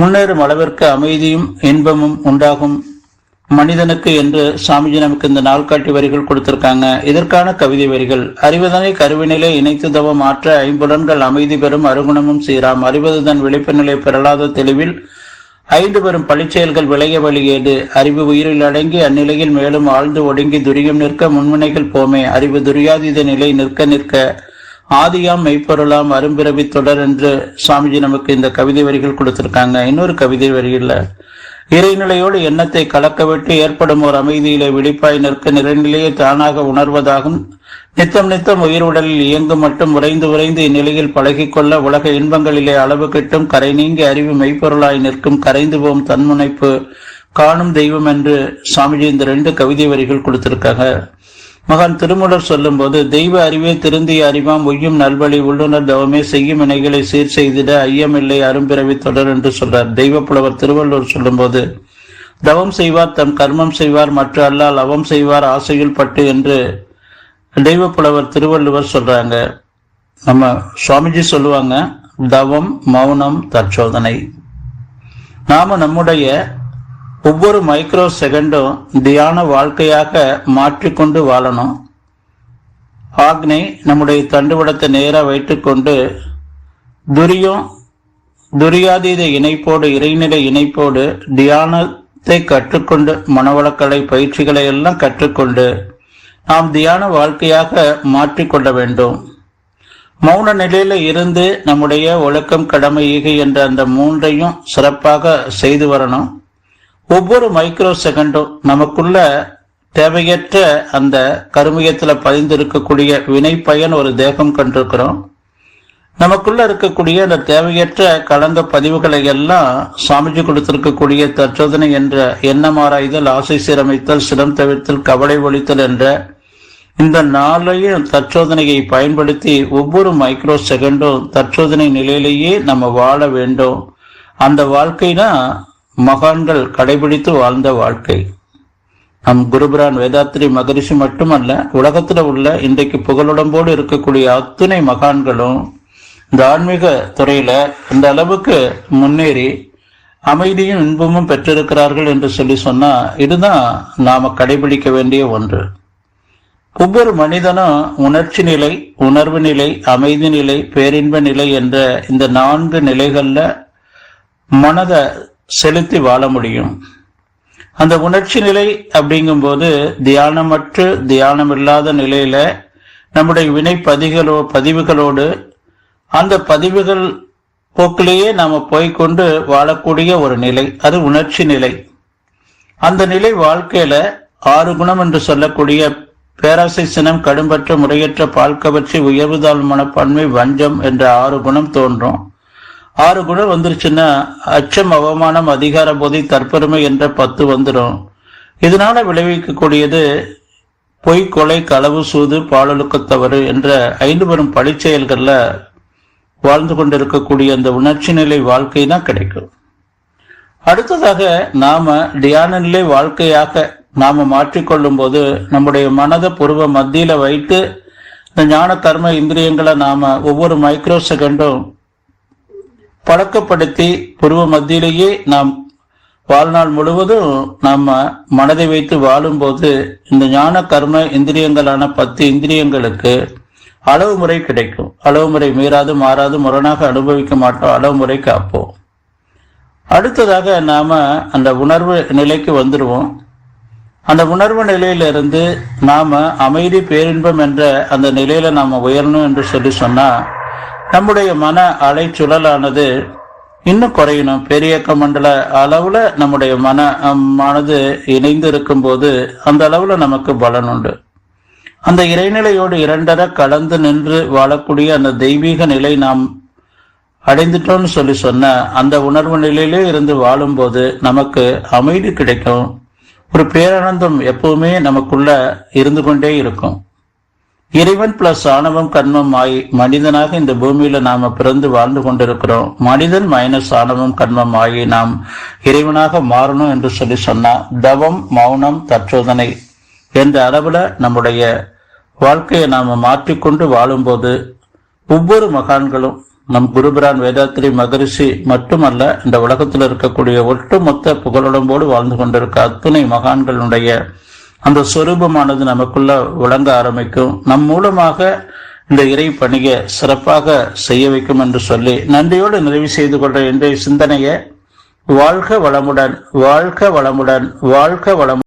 முன்னேறும் அளவிற்கு அமைதியும் இன்பமும் உண்டாகும். மனிதனுக்கு என்று சாமிஜி நமக்கு இந்த நாள்காட்டி வரிகள் கொடுத்திருக்காங்க. இதற்கான கவிதை வரிகள். அறிவதனை கருவினிலே இணைத்து தவம் ஆற்ற ஐம்புலன்கள் அமைதி பெறும் அருகுணமும் சீராம். அறிவது தன் விழிப்பு நிலை பெறலாத தெளிவில் ஐந்து பெறும் பழிச்செயல்கள் விளைய வழியேடு. அறிவு உயிரில் அடங்கி அந்நிலையில் மேலும் ஆழ்ந்து ஒடுங்கி துரியம் நிற்க முன்முனைகள் போமே. அறிவு துரியாதீத நிலை நிற்க நிற்க ஆதியாம் மெய்ப்பொருளாம் அரும்பிறவி தொடர் என்று சுவாமிஜி நமக்கு இந்த கவிதை வரிகள் கொடுத்திருக்காங்க. இன்னொரு கவிதை வரியில் இறைநிலையோடு எண்ணத்தை கலக்கவிட்டு ஏற்படும் ஒரு அமைதியிலே விழிப்பாய் நிற்க நிறைநிலையை தானாக உணர்வதாகும். நித்தம் நித்தம் உயிர் உடலில் இயங்கும் மட்டும் உறைந்து உறைந்து இந்நிலையில் பழகிக்கொள்ள உலக இன்பங்களிலே அளவு கிட்டும் கரை நீங்கி அறிவு மெய்ப்பொருளாய் நிற்கும் கரைந்து போம் தன்முனைப்பு காணும் தெய்வம் என்று சுவாமிஜி இந்த ரெண்டு கவிதை வரிகள் கொடுத்திருக்காங்க. மகான் திருமூலர் சொல்லும்போது தெய்வ அறிவே திருந்திய அறிவாம் ஒய்யும் நல்வழி உள்ளுணர் தவமே செய்யும் இணைகளை சீர் செய்திட ஐயமில்லை அரும்பிறவி தொடர் என்று சொல்றார். தெய்வ புலவர் திருவள்ளுவர் சொல்லும்போது தவம் செய்வார் தம் கர்மம் செய்வார் மற்ற அல்லால் அவம் செய்வார் ஆசையில் பட்டு என்று தெய்வ புலவர் திருவள்ளுவர் சொல்றாங்க. நம்ம சுவாமிஜி சொல்லுவாங்க தவம் மௌனம் தற்சோதனை. நாம நம்முடைய ஒவ்வொரு மைக்ரோ செகண்டும் தியான வாழ்க்கையாக மாற்றிக்கொண்டு வாழணும். ஆக்னை நம்முடைய தண்டுவடத்தை நேராக வைத்துக்கொண்டு துரியம் துரியாதீத இணைப்போடு இறைநிலை இணைப்போடு தியானத்தை கற்றுக்கொண்டு மனவளக்கலை பயிற்சிகளை எல்லாம் கற்றுக்கொண்டு நாம் தியான வாழ்க்கையாக மாற்றிக்கொள்ள வேண்டும். மௌன நிலையில இருந்து நம்முடைய ஒழுக்கம் கடமை ஈகை என்ற அந்த மூன்றையும் சிறப்பாக செய்து வரணும். ஒவ்வொரு மைக்ரோ செகண்டும் நமக்குள்ள தேவையற்ற அந்த கருமையத்தில் பதிந்திருக்கக்கூடிய வினை பயன் ஒரு தேகம் கண்டிருக்கிறோம். நமக்குள்ள இருக்கக்கூடிய அந்த தேவையற்ற கலந்த பதிவுகளை எல்லாம் சாமிஜி கொடுத்திருக்கக்கூடிய தற்சோதனை என்ற எண்ணமாராய்தல் ஆசை சீரமைத்தல் சிரம் தவிர்த்தல் கவலை ஒழித்தல் என்ற இந்த நாளையும் தற்சோதனையை பயன்படுத்தி ஒவ்வொரு மைக்ரோ செகண்டும் தற்சோதனை நிலையிலேயே நம்ம வாழ வேண்டும். அந்த வாழ்க்கைனா மகான்கள் கடைபிடித்து வாழ்ந்த வாழ்க்கை. நம் குருபிரான் வேதாத்திரி மகரிஷி மட்டுமல்ல உலகத்தில் உள்ள இன்றைக்கு புகழுடம்போடு இருக்கக்கூடிய அத்துணை மகான்களும் இந்த ஆன்மீக துறையில இந்த அளவுக்கு முன்னேறி அமைதியும் இன்பமும் பெற்றிருக்கிறார்கள் என்று சொல்லி சொன்னா இதுதான் நாம கடைபிடிக்க வேண்டிய ஒன்று. ஒவ்வொரு மனிதனும் உணர்ச்சி நிலை உணர்வு நிலை அமைதி நிலை பேரின்ப நிலை என்ற இந்த நான்கு நிலைகள்ல மனதை செலுத்தி வாழ முடியும். அந்த உணர்ச்சி நிலை அப்படிங்கும்போது தியானமற்று தியானம் இல்லாத நிலையில நம்முடைய வினை பதிகளோ பதிவுகளோடு அந்த பதிவுகள் போக்கிலேயே நாம போய்கொண்டு வாழக்கூடிய ஒரு நிலை. அது உணர்ச்சி நிலை. அந்த நிலை வாழ்க்கையில ஆறு குணம் என்று சொல்லக்கூடிய பேராசை சினம் கடும்பற்ற முறையற்ற பால்கவற்றை உயர்வுதாள் மனப்பான்மை வஞ்சம் என்ற ஆறு குணம் தோன்றும். ஆறு குணம் வந்துருச்சுன்னா அச்சம் அவமானம் அதிகார போதை தற்பெருமை என்ற பத்து வந்துடும் இதனால விளைவிக்கக்கூடியது பொய் கொலை களவு சூது பாலொழுக்க தவறு என்ற ஐந்து வரும் பழிச்செயல்களில் வாழ்ந்து கொண்டிருக்கக்கூடிய அந்த உணர்ச்சி நிலை வாழ்க்கை தான் கிடைக்கும். அடுத்ததாக நாம தியான நிலை வாழ்க்கையாக நாம மாற்றிக்கொள்ளும் போது நம்முடைய மனதை பூர்வ மத்தியில வைத்து இந்த ஞான கர்ம இந்திரியங்களை நாம ஒவ்வொரு மைக்ரோ செகண்டும் பழக்கப்படுத்தி புருவ மத்தியிலேயே நாம் வாழ்நாள் முழுவதும் நம்ம மனதை வைத்து வாழும்போது இந்த ஞான கர்ம இந்திரியங்களான பத்து இந்திரியங்களுக்கு அளவு முறை கிடைக்கும். அளவு முறை மீறாது மாறாது முரணாக அனுபவிக்க மாட்டோம். அளவு முறை காப்போம். அடுத்ததாக நாம அந்த உணர்வு நிலைக்கு வந்துடுவோம் அந்த உணர்வு நிலையிலிருந்து நாம அமைதி பேரின்பம் என்ற அந்த நிலையில நாம உயரணும் என்று சொல்லி சொன்னா நம்முடைய மன அலைச்சுழலானது இன்னும் குறையணும். பெரியக்க மண்டல அளவுல நம்முடைய மன மனது இணைந்து இருக்கும்போது அந்த அளவுல நமக்கு பலன் உண்டு. அந்த இறைநிலையோடு இரண்டர கலந்து நின்று வாழக்கூடிய அந்த தெய்வீக நிலை நாம் அடைந்துட்டோம்னு சொல்லி சொன்ன அந்த உணர்வு நிலையிலே இருந்து வாழும்போது நமக்கு அமைதி கிடைக்கும். ஒரு பேரானந்தம் எப்பவுமே நமக்குள்ள இருந்து கொண்டே இருக்கும். இறைவன் பிளஸ் ஆணவம் கர்மம் ஆகி மனிதனாக இந்த பூமியில நாம பிறந்து வாழ்ந்து கொண்டிருக்கிறோம். மனிதன் மைனஸ் ஆணவம் கர்மம் ஆகி நாம் இறைவனாக மாறணும் என்று சொல்லி சொன்னா தவம் மௌனம் தற்சோதனை என்ற அளவுல நம்முடைய வாழ்க்கையை நாம மாற்றிக்கொண்டு வாழும்போது ஒவ்வொரு மகான்களும் நம் குருபிரான் வேதாத்திரி மகரிஷி மட்டுமல்ல இந்த உலகத்தில் இருக்கக்கூடிய ஒட்டுமொத்த புகழுடம்போடு வாழ்ந்து கொண்டிருக்க அத்துணை மகான்களுடைய அந்த சொரூபமானது நமக்குள்ள விளங்க ஆரம்பிக்கும். நம் மூலமாக இந்த இறை பணியை சிறப்பாக செய்ய வைக்கும் என்று சொல்லி நன்றியோடு நிறைவு செய்து கொண்ட இன்றைய சிந்தனையை வாழ்க வளமுடன் வாழ்க வளமுடன் வாழ்க வளமுடன்.